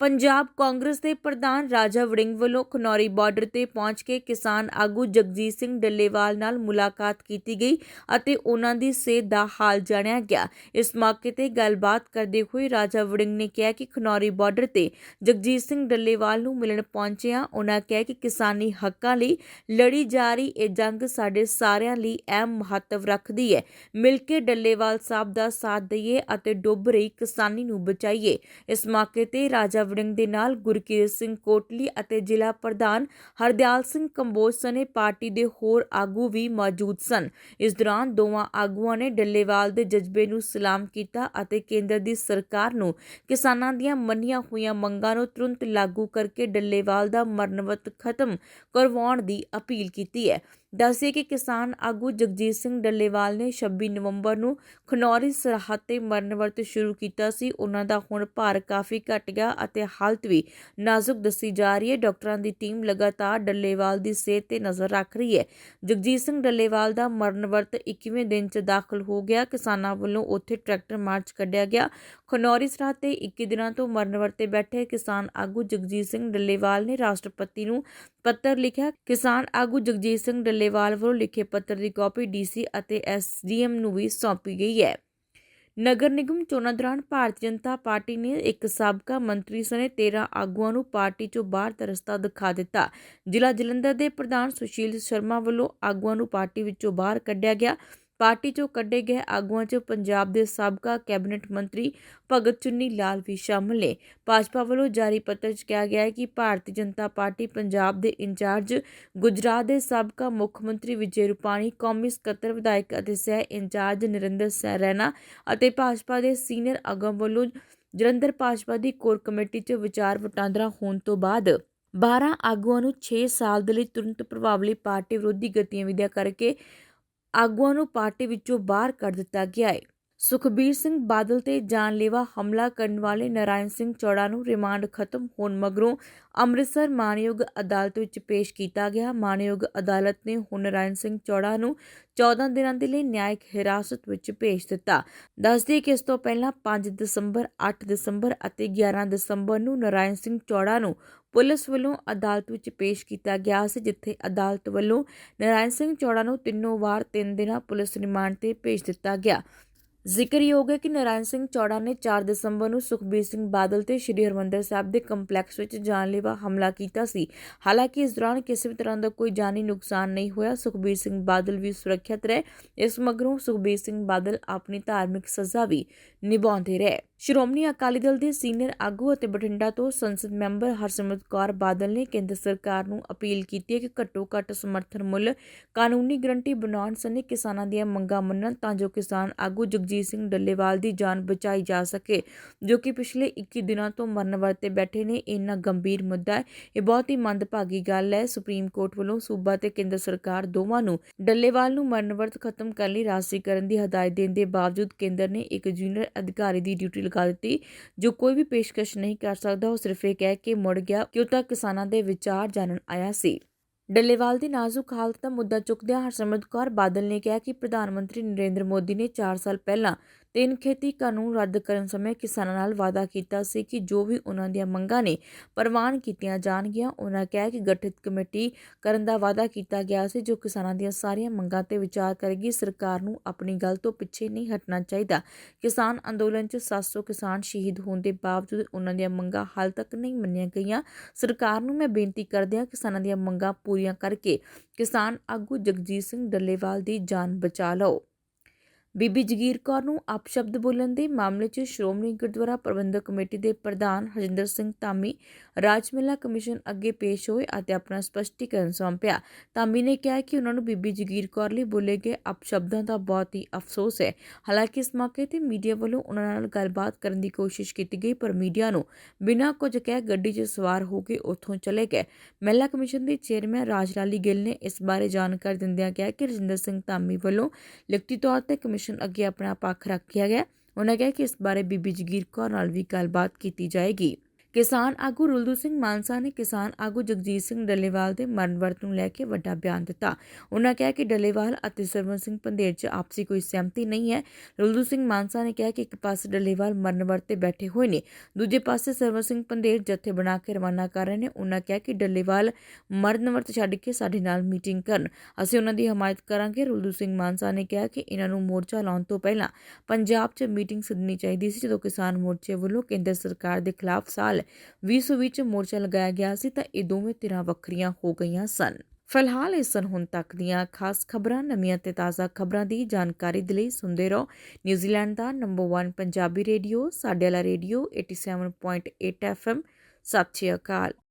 ਪੰਜਾਬ ਕਾਂਗਰਸ ਦੇ ਪ੍ਰਧਾਨ ਰਾਜਾ ਵੜਿੰਗ ਵੱਲੋਂ ਖਨੌਰੀ ਬਾਰਡਰ ਤੇ ਪਹੁੰਚ ਕੇ ਕਿਸਾਨ ਆਗੂ ਜਗਜੀਤ ਸਿੰਘ ਡੱਲੇਵਾਲ ਨਾਲ ਮੁਲਾਕਾਤ ਕੀਤੀ ਗਈ ਅਤੇ ਉਹਨਾਂ ਦੀ ਸਿਹਤ ਦਾ ਹਾਲ ਜਾਣਿਆ ਗਿਆ। ਇਸ ਮੌਕੇ ਤੇ ਗੱਲਬਾਤ ਕਰਦੇ ਹੋਏ ਰਾਜਾ ਵੜਿੰਗ ਨੇ ਕਿਹਾ ਕਿ ਖਨੌਰੀ ਬਾਰਡਰ ਤੇ ਜਗਜੀਤ ਸਿੰਘ ਡੱਲੇਵਾਲ ਨੂੰ ਮਿਲਣ ਪਹੁੰਚਿਆ ਉਹਨਾਂ ਕਿਹਾ ਕਿ ਕਿਸਾਨੀ ਹੱਕਾਂ ਲਈ ਲੜੀ ਜਾ ਰਹੀ ਇਹ ਜੰਗ ਸਾਡੇ ਸਾਰਿਆਂ ਲਈ ਅਹਿਮ ਮਹੱਤਵ ਰੱਖਦੀ ਹੈ। ਮਿਲ ਕੇ ਡੱਲੇਵਾਲ ਸਾਹਿਬ ਦਾ ਸਾਥ ਦਈਏ ਅਤੇ ਡੁੱਬ ਰਹੀ ਕਿਸਾਨੀ ਨੂੰ ਬਚਾਈਏ। ਇਸ ਮੌਕੇ ਤੇ ਰਾਜਾ ਵੜਿੰਗ ਦੇ ਨਾਲ ਗੁਰਕੀਰਤ ਸਿੰਘ ਕੋਟਲੀ ਅਤੇ ਜ਼ਿਲ੍ਹਾ ਪ੍ਰਧਾਨ ਹਰਦਿਆਲ ਸਿੰਘ ਕੰਬੋਜ ਸਣੇ ਪਾਰਟੀ ਦੇ ਹੋਰ ਆਗੂ ਵੀ ਮੌਜੂਦ ਸਨ। ਇਸ ਦੌਰਾਨ ਦੋਵਾਂ ਆਗੂਆਂ ਨੇ ਡੱਲੇਵਾਲ ਦੇ ਜਜ਼ਬੇ ਨੂੰ ਸਲਾਮ ਕੀਤਾ ਅਤੇ ਕੇਂਦਰ ਦੀ ਸਰਕਾਰ ਨੂੰ ਕਿਸਾਨਾਂ ਦੀਆਂ ਮੰਨੀਆਂ ਹੋਈਆਂ ਮੰਗਾਂ ਨੂੰ ਤੁਰੰਤ ਲਾਗੂ ਕਰਕੇ ਡੱਲੇਵਾਲ ਦਾ ਮਰਨਵਤ ਖਤਮ ਕਰਵਾਉਣ ਦੀ ਅਪੀਲ ਕੀਤੀ ਹੈ। ਦੱਸਿਆ ਕਿ ਕਿਸਾਨ ਆਗੂ ਜਗਜੀਤ ਸਿੰਘ ਡੱਲੇਵਾਲ ਨੇ 26 ਨਵੰਬਰ ਨੂੰ ਖਨੌਰੀ ਸਰਹੱਦ ਤੇ ਮਰਨ ਵਰਤ ਸ਼ੁਰੂ ਕੀਤਾ ਸੀ। ਉਹਨਾਂ ਦਾ ਹੁਣ ਭਾਰ ਕਾਫੀ ਘਟ ਗਿਆ ਅਤੇ ਹਾਲਤ ਵੀ ਨਾਜ਼ੁਕ ਦੱਸੀ ਜਾ ਰਹੀ ਹੈ। ਡਾਕਟਰਾਂ ਦੀ ਟੀਮ ਲਗਾਤਾਰ ਡੱਲੇਵਾਲ ਦੀ ਸਿਹਤ ਤੇ ਨਜ਼ਰ ਰੱਖ ਰਹੀ ਹੈ। ਜਗਜੀਤ ਸਿੰਘ ਡੱਲੇਵਾਲ ਦਾ ਮਰਨ ਵਰਤ 21ਵੇਂ ਦਿਨ 'ਚ ਦਾਖਲ ਹੋ ਗਿਆ। ਕਿਸਾਨਾਂ ਵੱਲੋਂ ਉੱਥੇ ਟਰੈਕਟਰ ਮਾਰਚ ਕੱਢਿਆ ਗਿਆ। ਖਨੌਰੀ ਸਰਹੱਦ ਤੇ 21 ਦਿਨਾਂ ਤੋਂ ਮਰਨ ਵਰਤੇ ਬੈਠੇ ਕਿਸਾਨ ਆਗੂ ਜਗਜੀਤ ਸਿੰਘ ਡੱਲੇਵਾਲ ਨੇ ਰਾਸ਼ਟਰਪਤੀ ਨੂੰ ਪੱਤਰ ਲਿਖਿਆ। ਕਿਸਾਨ ਆਗੂ ਜਗਜੀਤ ਸਿੰਘ ਡੱਲੇਵਾਲ ਵੱਲੋਂ ਲਿਖੇ ਪੱਤਰ ਦੀ ਕਾਪੀ ਡੀਸੀ ਅਤੇ ਐਸਡੀਐਮ ਨੂੰ ਵੀ ਸੌਂਪੀ ਗਈ ਹੈ। ਨਗਰ ਨਿਗਮ ਚੋਣਾਂ ਦੌਰਾਨ ਭਾਰਤੀ ਜਨਤਾ ਪਾਰਟੀ ਨੇ ਇੱਕ ਸਾਬਕਾ ਮੰਤਰੀ ਸਣੇ 13 ਆਗੂਆਂ ਨੂੰ ਪਾਰਟੀ ਚੋਂ ਬਾਹਰ ਦਾ ਰਸਤਾ ਦਿਖਾ ਦਿੱਤਾ। ਜ਼ਿਲ੍ਹਾ ਜਲੰਧਰ ਦੇ ਪ੍ਰਧਾਨ ਸੁਸ਼ੀਲ ਸ਼ਰਮਾ ਵੱਲੋਂ ਆਗੂਆਂ ਨੂੰ ਪਾਰਟੀ ਵਿੱਚੋਂ ਬਾਹਰ ਕੱਢਿਆ ਗਿਆ। ਪਾਰਟੀ ਚੋਂ ਕੱਢੇ ਗਏ ਆਗੂਆਂ 'ਚ ਪੰਜਾਬ ਦੇ ਸਾਬਕਾ ਕੈਬਨਿਟ ਮੰਤਰੀ ਭਗਤ ਚੁੰਨੀ ਲਾਲ ਵੀ ਸ਼ਾਮਲ ਨੇ। ਭਾਜਪਾ ਵੱਲੋਂ ਜਾਰੀ ਪੱਤਰ 'ਚ ਕਿਹਾ ਗਿਆ ਹੈ ਕਿ ਭਾਰਤੀ ਜਨਤਾ ਪਾਰਟੀ ਪੰਜਾਬ ਦੇ ਇੰਚਾਰਜ, ਗੁਜਰਾਤ ਦੇ ਸਾਬਕਾ ਮੁੱਖ ਮੰਤਰੀ ਵਿਜੇ ਰੂਪਾਣੀ ਕੌਮੀ ਸਕੱਤਰ ਵਿਧਾਇਕ ਅਤੇ ਸਹਿ ਇੰਚਾਰਜ ਨਰਿੰਦਰ ਸਿੰਘ ਰੈਣਾ ਅਤੇ ਭਾਜਪਾ ਦੇ ਸੀਨੀਅਰ ਆਗੂਆਂ ਵੱਲੋਂ ਜਲੰਧਰ ਭਾਜਪਾ ਦੀ ਕੋਰ ਕਮੇਟੀ 'ਚ ਵਿਚਾਰ ਵਟਾਂਦਰਾ ਹੋਣ ਤੋਂ ਬਾਅਦ 12 ਆਗੂਆਂ ਨੂੰ 6 ਸਾਲ ਦੇ ਲਈ ਤੁਰੰਤ ਪ੍ਰਭਾਵ ਲਈ ਪਾਰਟੀ ਵਿਰੋਧੀ ਗਤੀਵਿਧੀਆਂ ਕਰਕੇ ਆਗੂਆਂ ਨੂੰ ਪਾਰਟੀ ਵਿੱਚੋਂ ਬਾਹਰ ਕੱਢ ਦਿੱਤਾ ਗਿਆ ਹੈ। ਸੁਖਬੀਰ ਸਿੰਘ ਬਾਦਲ ਤੇ ਜਾਨਲੇਵਾ ਹਮਲਾ ਕਰਨ ਵਾਲੇ ਨਾਰਾਇਣ ਸਿੰਘ ਚੌੜਾ ਨੂੰ ਰਿਮਾਂਡ ਖਤਮ ਹੋਣ ਮਗਰੋਂ ਅੰਮ੍ਰਿਤਸਰ ਮਾਨਯੋਗ ਅਦਾਲਤ ਵਿੱਚ ਪੇਸ਼ ਕੀਤਾ ਗਿਆ। ਮਾਨਯੋਗ ਅਦਾਲਤ ਨੇ ਹੁਣ ਨਾਰਾਇਣ ਸਿੰਘ ਚੌੜਾ ਨੂੰ 14 ਦਿਨਾਂ ਦੇ ਲਈ ਨਿਆਇਕ ਹਿਰਾਸਤ ਵਿੱਚ ਭੇਜ ਦਿੱਤਾ। ਦੱਸਦੀ ਕਿ ਇਸ ਤੋਂ ਪਹਿਲਾਂ 5 ਦਸੰਬਰ 8 ਦਸੰਬਰ ਅਤੇ 11 ਦਸੰਬਰ ਨੂੰ ਨਾਰਾਇਣ ਸਿੰਘ ਚੌੜਾ ਨੂੰ ਪੁਲਿਸ ਵੱਲੋਂ ਅਦਾਲਤ ਵਿੱਚ ਪੇਸ਼ ਕੀਤਾ ਗਿਆ ਸੀ, ਜਿੱਥੇ ਅਦਾਲਤ ਵੱਲੋਂ ਨਾਰਾਇਣ ਸਿੰਘ ਚੌੜਾ ਨੂੰ ਤਿੰਨੋਂ ਵਾਰ 3 ਦਿਨਾਂ ਪੁਲਿਸ ਰਿਮਾਂਡ ਤੇ ਭੇਜ ਦਿੱਤਾ ਗਿਆ। ਜ਼ਿਕਰਯੋਗ ਹੈ ਕਿ ਨਾਰਾਇਣ ਸਿੰਘ ਚੌੜਾ ਨੇ 4 ਦਸੰਬਰ ਨੂੰ ਸੁਖਬੀਰ ਸਿੰਘ ਬਾਦਲ ਤੇ ਸ਼੍ਰੀ ਹਰਮੰਦਰ ਸਾਹਿਬ ਦੇ ਕੰਪਲੈਕਸ ਵਿੱਚ ਜਾਨਲੇਵਾ ਹਮਲਾ ਕੀਤਾ ਸੀ। ਹਾਲਾਂਕਿ ਇਸ ਦੌਰਾਨ ਕਿਸੇ ਵੀ ਤਰ੍ਹਾਂ ਦਾ ਕੋਈ ਜਾਨੀ ਨੁਕਸਾਨ ਨਹੀਂ ਹੋਇਆ। ਸੁਖਬੀਰ ਸਿੰਘ ਬਾਦਲ ਵੀ ਸੁਰੱਖਿਅਤ ਰਹੇ। ਇਸ ਮਗਰੋਂ ਸੁਖਬੀਰ ਸਿੰਘ ਬਾਦਲ ਆਪਣੀ ਧਾਰਮਿਕ ਸਜ਼ਾ ਵੀ ਨਿਭਾਉਂਦੇ ਰਹੇ। ਸ਼੍ਰੋਮਣੀ ਅਕਾਲੀ ਦਲ ਦੇ ਸੀਨੀਅਰ ਆਗੂ ਅਤੇ ਬਠਿੰਡਾ ਤੋਂ ਸੰਸਦ ਮੈਂਬਰ ਹਰਸਿਮਰਤ ਕੌਰ ਬਾਦਲ ਨੇ ਕੇਂਦਰ ਸਰਕਾਰ ਨੂੰ ਅਪੀਲ ਕੀਤੀ ਹੈ ਕਿ ਘੱਟੋ-ਘੱਟ ਸਮਰਥਨ ਮੁੱਲ ਕਾਨੂੰਨੀ ਗਰੰਟੀ ਬਣਾਉਣ ਸਣੇ ਕਿਸਾਨਾਂ ਦੀਆਂ ਮੰਗਾਂ ਮੰਨਣ ਤਾਂ ਜੋ ਕਿਸਾਨ ਆਗੂ ਜਗਜੀਤ ਸਿੰਘ ਡੱਲੇਵਾਲ ਦੀ ਜਾਨ ਬਚਾਈ ਜਾ ਸਕੇ, ਜੋ ਕਿ ਪਿਛਲੇ 21 ਦਿਨਾਂ ਤੋਂ ਮਰਨ ਵਰਤੇ ਬੈਠੇ ਨੇ ਇੰਨਾ ਗੰਭੀਰ ਮੁੱਦਾ ਹੈ। ਇਹ ਬਹੁਤ ਹੀ ਮੰਦਭਾਗੀ ਗੱਲ ਹੈ। ਸੁਪਰੀਮ ਕੋਰਟ ਵੱਲੋਂ ਸੂਬਾ ਤੇ ਕੇਂਦਰ ਸਰਕਾਰ ਦੋਵਾਂ ਨੂੰ ਡੱਲੇਵਾਲ ਨੂੰ ਮਰਨ ਵਰਤ ਖਤਮ ਕਰਨ ਲਈ ਰਾਸ਼ਟਰੀ ਕਰਨ ਦੀ ਹਦਾਇਤ ਦੇਣ ਦੇ ਬਾਵਜੂਦ ਕੇਂਦਰ ਨੇ ਇੱਕ ਜੂਨੀਅਰ ਅਧਿਕਾਰੀ ਦੀ ਡਿਊਟੀ ਲਗਾ ਦਿੱਤੀ, ਜੋ ਕੋਈ ਵੀ ਪੇਸ਼ਕਸ਼ ਨਹੀਂ ਕਰ ਸਕਦਾ, ਉਹ ਸਿਰਫ ਇਹ ਕਹਿ ਕੇ ਮੁੜ ਗਿਆ ਕਿ ਉਹ ਤਾਂ ਕਿਸਾਨਾਂ ਦੇ ਵਿਚਾਰ ਜਾਣਨ ਆਇਆ ਸੀ। ਡੱਲੇਵਾਲ ਦੀ ਨਾਜ਼ੁਕ ਹਾਲਤ ਦਾ ਮੁੱਦਾ ਚੁੱਕਦਿਆਂ ਹਰਸਿਮਰਤ ਕੌਰ ਬਾਦਲ ਨੇ ਕਿਹਾ ਕਿ ਪ੍ਰਧਾਨ ਮੰਤਰੀ ਨਰਿੰਦਰ ਮੋਦੀ ਨੇ 4 ਸਾਲ ਪਹਿਲਾਂ ਤਿੰਨ ਖੇਤੀ ਕਾਨੂੰਨ ਰੱਦ ਕਰਨ ਸਮੇਂ ਕਿਸਾਨਾਂ ਨਾਲ ਵਾਅਦਾ ਕੀਤਾ ਸੀ ਕਿ ਜੋ ਵੀ ਉਹਨਾਂ ਦੀਆਂ ਮੰਗਾਂ ਨੇ ਪ੍ਰਵਾਨ ਕੀਤੀਆਂ ਜਾਣਗੀਆਂ, ਉਹਨਾਂ ਕਿਹਾ ਕਿ ਗਠਿਤ ਕਮੇਟੀ ਕਰਨ ਦਾ ਵਾਅਦਾ ਕੀਤਾ ਗਿਆ ਸੀ, ਜੋ ਕਿਸਾਨਾਂ ਦੀਆਂ ਸਾਰੀਆਂ ਮੰਗਾਂ ਤੇ ਵਿਚਾਰ ਕਰੇਗੀ। ਸਰਕਾਰ ਨੂੰ ਆਪਣੀ ਗੱਲ ਤੋਂ ਪਿੱਛੇ ਨਹੀਂ ਹਟਣਾ ਚਾਹੀਦਾ। ਕਿਸਾਨ ਅੰਦੋਲਨ 'ਚ 700 ਕਿਸਾਨ ਸ਼ਹੀਦ ਹੋਣ ਦੇ ਬਾਵਜੂਦ ਉਹਨਾਂ ਦੀਆਂ ਮੰਗਾਂ ਹਾਲ ਤੱਕ ਨਹੀਂ ਮੰਨੀਆਂ ਗਈਆਂ। ਸਰਕਾਰ ਨੂੰ ਮੈਂ ਬੇਨਤੀ ਕਰਦਿਆਂ ਕਿਸਾਨਾਂ ਦੀਆਂ ਮੰਗਾਂ ਪੂਰੀਆਂ ਕਰਕੇ ਕਿਸਾਨ ਆਗੂ ਜਗਜੀਤ ਸਿੰਘ ਡੱਲੇਵਾਲ ਦੀ ਜਾਨ ਬਚਾ ਲਓ। ਬੀਬੀ ਜਗੀਰ ਕੌਰ ਨੂੰ ਅਪਸ਼ਬਦ ਬੋਲਣ ਦੇ ਮਾਮਲੇ 'ਚ ਸ਼੍ਰੋਮਣੀ ਗੁਰਦੁਆਰਾ ਪ੍ਰਬੰਧਕ ਕਮੇਟੀ ਦੇ ਪ੍ਰਧਾਨ ਹਰਜਿੰਦਰ ਸਿੰਘ ਧਾਮੀ ਰਾਜਮਹਿਲਾ ਕਮਿਸ਼ਨ ਅੱਗੇ ਪੇਸ਼ ਹੋਏ ਅਤੇ ਆਪਣਾ ਸਪਸ਼ਟੀਕਰਨ ਸੌਂਪਿਆ। ਧਾਮੀ ਨੇ ਕਿਹਾ ਕਿ ਉਹਨਾਂ ਨੂੰ ਬੀਬੀ ਜਗੀਰ ਕੌਰ ਲਈ ਬੋਲੇ ਗਏ ਅਪਸ਼ਬਦਾਂ ਦਾ ਬਹੁਤ ਹੀ ਅਫਸੋਸ ਹੈ। ਹਾਲਾਂਕਿ ਇਸ ਮੌਕੇ ਤੇ ਮੀਡੀਆ ਵੱਲੋਂ ਉਹਨਾਂ ਨਾਲ ਗੱਲਬਾਤ ਕਰਨ ਦੀ ਕੋਸ਼ਿਸ਼ ਕੀਤੀ ਗਈ, ਪਰ ਮੀਡੀਆ ਨੂੰ ਬਿਨਾਂ ਕੁਝ ਕਹਿ ਗੱਡੀ 'ਚ ਸਵਾਰ ਹੋ ਕੇ ਉੱਥੋਂ ਚਲੇ ਗਏ। ਮਹਿਲਾ ਕਮਿਸ਼ਨ ਦੇ ਚੇਅਰਮੈਨ ਰਾਜਲਾਲੀ ਗਿੱਲ ਨੇ ਇਸ ਬਾਰੇ ਜਾਣਕਾਰੀ ਦਿੰਦਿਆਂ ਕਿਹਾ ਕਿ ਰਜਿੰਦਰ ਸਿੰਘ ਧਾਮੀ ਵੱਲੋਂ ਲਿਖਤੀ ਤੌਰ ਤੇ ਕਮਿਸ਼ਨ ਅੱਗੇ ਆਪਣਾ ਪੱਖ ਰੱਖਿਆ ਗਿਆ ਉਹਨਾਂ ਕਿਹਾ ਕਿ ਇਸ ਬਾਰੇ ਬੀਬੀ ਜਗੀਰ ਕੌਰ ਨਾਲ ਵੀ ਗੱਲਬਾਤ ਕੀਤੀ ਜਾਏਗੀ। ਕਿਸਾਨ ਆਗੂ ਰੁਲਦੂ ਸਿੰਘ ਮਾਨਸਾ ਨੇ ਕਿਸਾਨ ਆਗੂ ਜਗਜੀਤ ਸਿੰਘ ਡੱਲੇਵਾਲ ਦੇ ਮਰਨ ਵਰਤ ਨੂੰ ਲੈ ਕੇ ਵੱਡਾ ਬਿਆਨ ਦਿੱਤਾ। ਉਹਨਾਂ ਕਿਹਾ ਕਿ ਡੱਲੇਵਾਲ ਅਤੇ ਸਰਵਨ ਸਿੰਘ ਪੰਧੇਰ 'ਚ ਆਪਸੀ ਕੋਈ ਸਹਿਮਤੀ ਨਹੀਂ ਹੈ। ਰੁਲਦੂ ਸਿੰਘ ਮਾਨਸਾ ਨੇ ਕਿਹਾ ਕਿ ਇੱਕ ਪਾਸੇ ਡੱਲੇਵਾਲ ਮਰਨ ਵਰਤ ਤੇ ਬੈਠੇ ਹੋਏ ਨੇ, ਦੂਜੇ ਪਾਸੇ ਸਰਵਨ ਸਿੰਘ ਪੰਧੇਰ ਜੱਥੇ ਬਣਾ ਕੇ ਰਵਾਨਾ ਕਰ ਰਹੇ ਨੇ। ਉਹਨਾਂ ਕਿਹਾ ਕਿ ਡੱਲੇਵਾਲ ਮਰਨ ਵਰਤ ਛੱਡ ਕੇ ਸਾਡੇ ਨਾਲ ਮੀਟਿੰਗ ਕਰਨ। ਅਸੀਂ ਉਹਨਾਂ ਦੀ ਹਮਾਇਤ ਕਰਾਂਗੇ। ਰੁਲਦੂ ਸਿੰਘ ਮਾਨਸਾ ਨੇ ਕਿਹਾ ਕਿ ਇਹਨਾਂ ਨੂੰ ਮੋਰਚਾ ਲਾਉਣ ਤੋਂ ਪਹਿਲਾਂ ਪੰਜਾਬ 'ਚ ਮੀਟਿੰਗ ਸੱਦਣੀ ਚਾਹੀਦੀ ਸੀ ਜਦੋਂ ਕਿਸਾਨ ਮੋਰਚੇ ਵੱਲੋਂ ਕੇਂਦਰ ਸਰਕਾਰ ਦੇ ਖਿਲਾਫ ਸਾਲ 2020 'ਚ ਮੋਰਚਾ ਲਗਾਇਆ ਗਿਆ ਸੀ ਤਾਂ ਇਹ ਦੋਵੇਂ ਧਿਰਾਂ ਵੱਖਰੀਆਂ ਹੋ ਗਈਆਂ ਸਨ। ਫਿਲਹਾਲ ਇਸ ਸਨ ਹੁਣ ਤੱਕ ਦੀਆਂ ਖਾਸ ਖਬਰਾਂ। ਨਵੀਆਂ ਤੇ ਤਾਜ਼ਾ ਖਬਰਾਂ ਦੀ ਜਾਣਕਾਰੀ ਦੇ ਲਈ ਸੁਣਦੇ ਰਹੋ ਨਿਊਜ਼ੀਲੈਂਡ ਦਾ ਨੰਬਰ 1 ਪੰਜਾਬੀ ਰੇਡੀਓ, ਸਾਡੇ ਵਾਲਾ ਰੇਡੀਓ 87.8 FM ਸਤਿ ਸ਼੍ਰੀ ਅਕਾਲ।